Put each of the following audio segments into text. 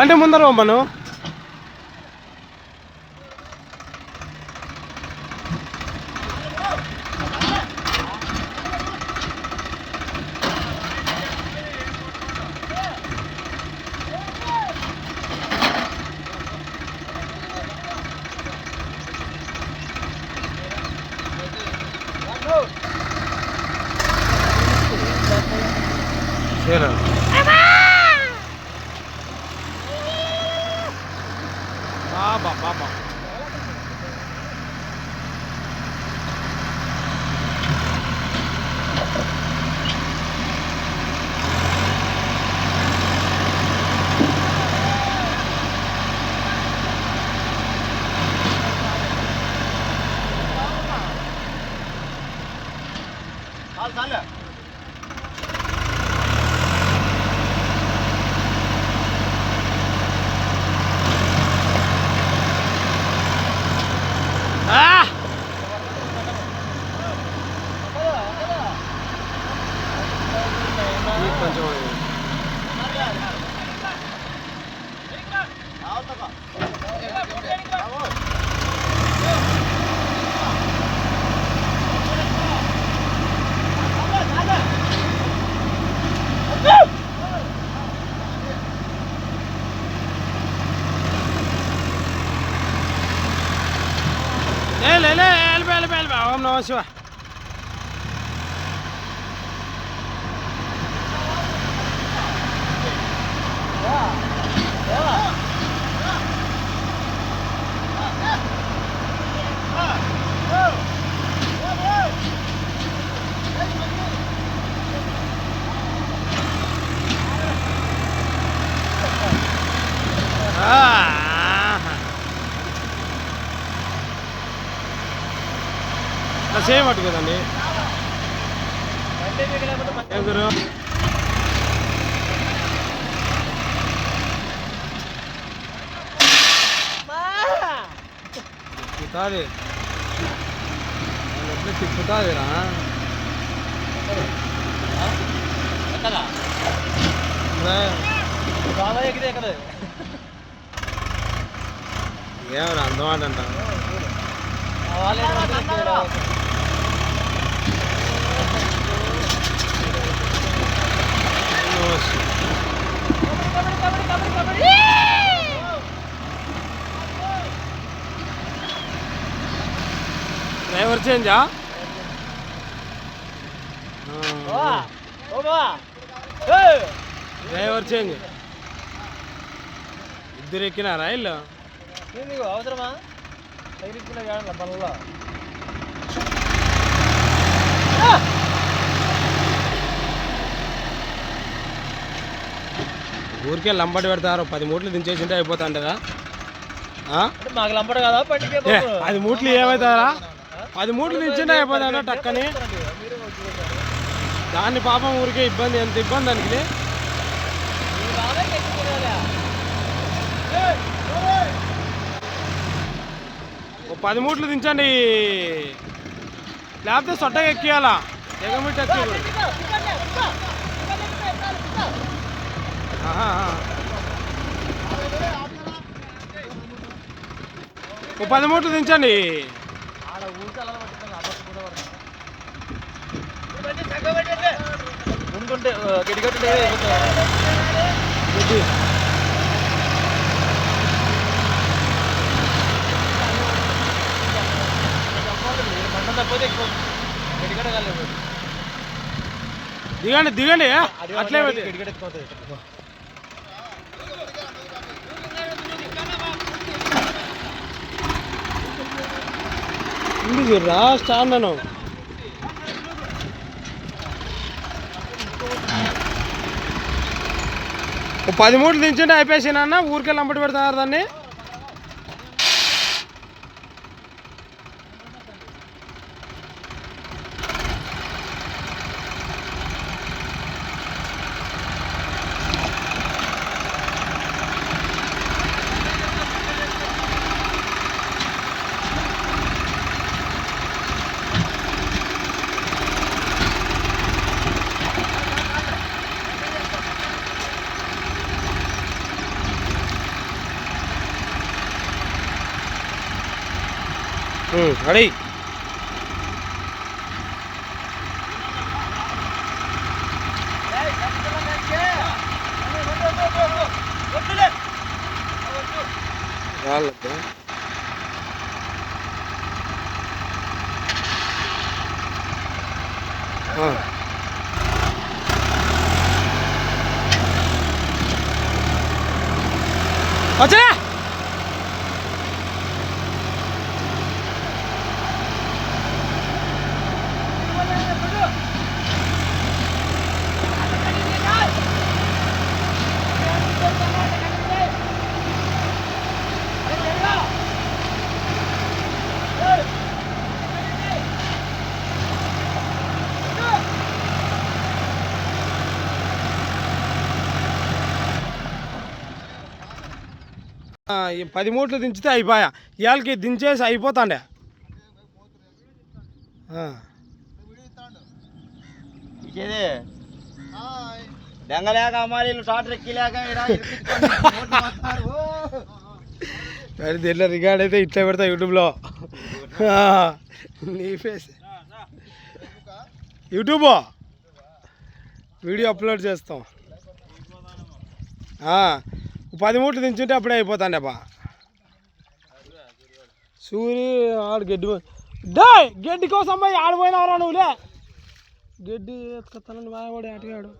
బండి ముందర పంపను Yeah. 不行了 same అటు కదండి. చిక్కుతాదిరా తిప్పుతాది. ఎట్లా తిప్పుతాదిరా. ఏమరా అందమాట అంటారు డ్రైవర్ చేంజా డ్రైవర్ చేంజ్ ఇద్దరు ఎక్కినారా ఇల్లు అవసరమా? తగిలించిన కాడ ఊరికే లంబడి పెడతారు. పది మూట్లు దించేసింటే మాకు కదా? ఏ, పది మూట్లు ఏమవుతారా పది మూట్లు దించింటే అయిపోతాడా టక్కని? దాన్ని పాపం ఊరికే ఇబ్బంది ఎంత ఇబ్బంది దానికి? పది మూట్లు దించండి. లేకపోతే సొట్టగా ఎక్కియాలా? ఎగమిట్టి ఎక్కి ఓ పది మూట్లు దించండి. ముందుంటే దిగండి దిగండి అట్లే పెట్టి గడిగడ ఎక్కువ ఉంది చూడరా స్టాండ్ అను పది మూట్లు దించుంటే అయిపోయాను ఊరికెళ్ళి అంబటి పెడతారు దాన్ని. రెడీ రాళ్ళద్దా ఆ. వచ్చా ఆ, పది మూట్లు దించితే అయిపోయా. ఇవాళకి దించేసి అయిపోతాండే. దెంగలేక అమ్మాలి ఎక్కిలేక మరి దీంట్లో రికార్డ్ అయితే ఇట్లా పెడతా యూట్యూబ్లో. నీ ఫేస్ యూట్యూబ్? వీడియో అప్లోడ్ చేస్తాం. పది మూట్లు దించుంటే అప్పుడే అయిపోతాండే బా. సూరి ఆడు గడ్డి డాయ్ గడ్డి కోసం పోయి ఆడిపోయినారా నువ్వులే గడ్డి ఎత్తుకొస్తానండి బాగా అటుగాడు.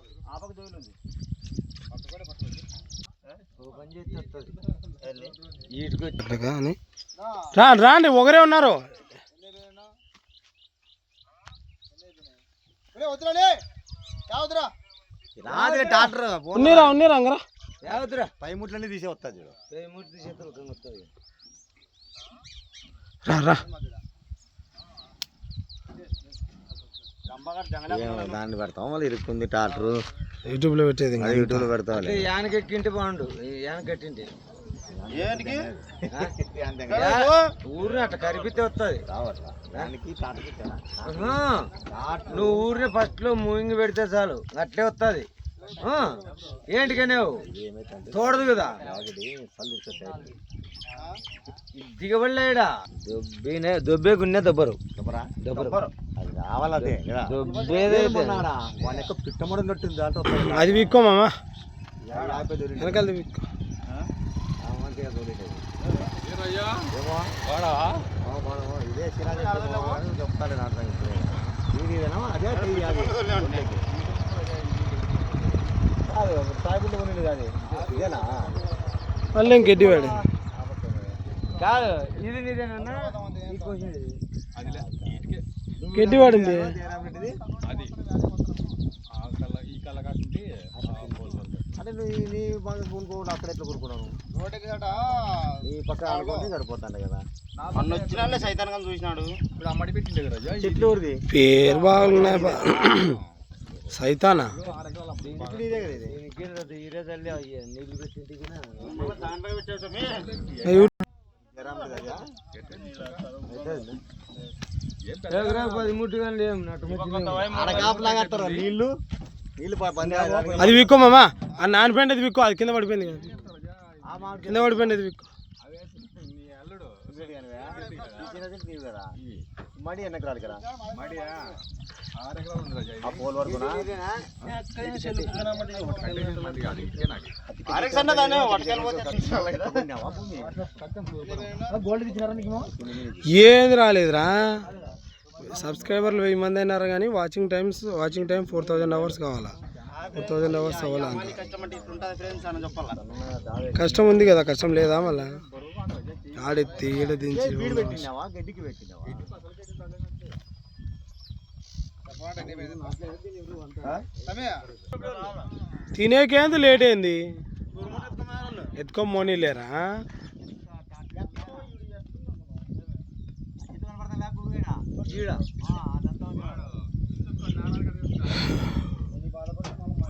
అట్లాగా అని రా రాండి ఒకరే ఉన్నారు. ఉన్నీరా ఉన్నీరా అంగరా యావద్దురా పై ముట్లన్నీ తీసే వస్తుంది చూడు పై ముట్లు తీసే వస్తుంది రా రా దాన్ని పెడతాం మళ్ళీ ఇరుక్కుంది ట్రాక్టర్ యూట్యూబ్లో పెట్టేది ఇంకా. యూట్యూబ్ పెడతాం యానకెక్కింటే బాగుండు యానకెట్టింటే ఏంటికి ఊరిని అట్ట కరిపితే వస్తుంది నువ్వు ఊరిని ఫస్ట్లో మూవింగ్ పెడితే చాలు అట్లే వస్తుంది ఏంటికనేవు తోడదు కదా? దిగబడలేడా? దొబ్బేనే దొబ్బే గున్నే దొబ్బరు. దొబ్బరు? అది విక్కో మామ. వెనకాలది విక్కో. ఇదే సిరాజు చెప్తాను నా అర్థం? అదే ఇది అది. కాదు, సాయిబుల్లి కొనింది కాదు. ఇదేనా? మళ్ళీ ఇంక గడ్డి వాడు. కాదు ఇది నీదేనన్నా ఈ ఏరా పెట్టింది? అంటే నువ్వు ఈ- నీ బాగా అక్కడ ఎట్లా కొనుక్కున్నాను నీ పక్క అనుకుంటే సరిపోతాను కదా. మొన్న వచ్చిన సైతాన్ చూసినాడు. ఇప్పుడు అమ్మడి పెట్టిండే కదా చెట్లు పేరు బాగున్నాయి బా సైతానా? నీళ్ళు. అది విక్కో మామ? ఆ నానిపోయింది అది విక్కో అది కింద పడిపోయింది కింద పడిపోయింది అది విక్కో. నీవు కదా? మడి కదా? ఏది రాలేదురా. సబ్స్క్రైబర్లు వెయ్యి మంది అయినారు కానీ watching times watching time four thousand hours కావాలా? థౌజండ్ అవర్స్ అవ్వాలా కష్టం ఉంది కదా కష్టం లేదా మళ్ళా? ఆడెత్తి ఈడ దించి తినేకేంది లేట్ అయింది? ఎత్తుకోమోని లేరా? ఈడ.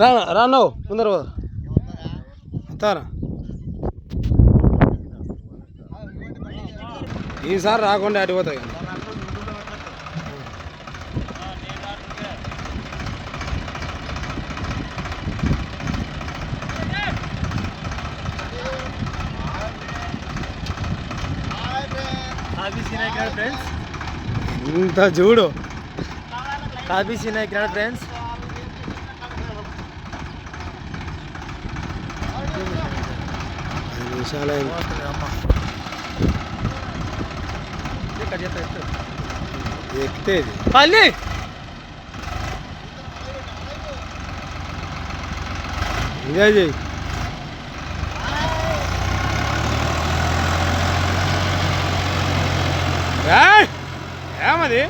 రా రాను ముందర. వస్తారా ఈసారి రాకుండా అటు పోతాయి. కాఫీ సీనాయి ఫ్రెండ్స్? ఇంత చూడు. కాఫీ సీనాయి ఫ్రెండ్స్? ఐదు నిమిషాలు అయింది ఎక్కితే ఇది పల్లి ఎంజాయ్ చేయి ఏయ్! ఏమది